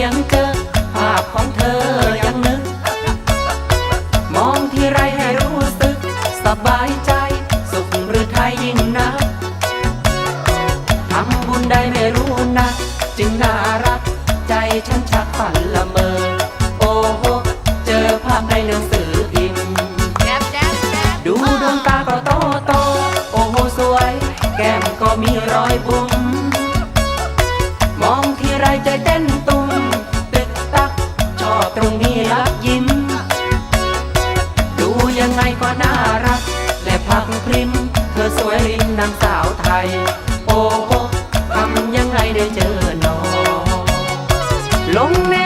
สียงเกอภาพของเธอยังนึก มองที่ไรให้รู้สึก สบายใจ สุขหรือไทยยิ่งนักทำบุญได้ไม่รู้นัก จึงน่ารัก ใจฉันชักฝันละเมอ โอ้โห เจอภาพในหนังสือพิมพ์ดูดวงตาก็โตโต โอ้โห สวย แก้มก็มีรอยบุ๋มมองที่ไรใจเต้นตัว รักยิ้ม ดูยังไงก็น่ารัก และพักพริม เธอสวยลิงนางสาวไทย โอ้โหทำยังไงได้เจอน้องลงใน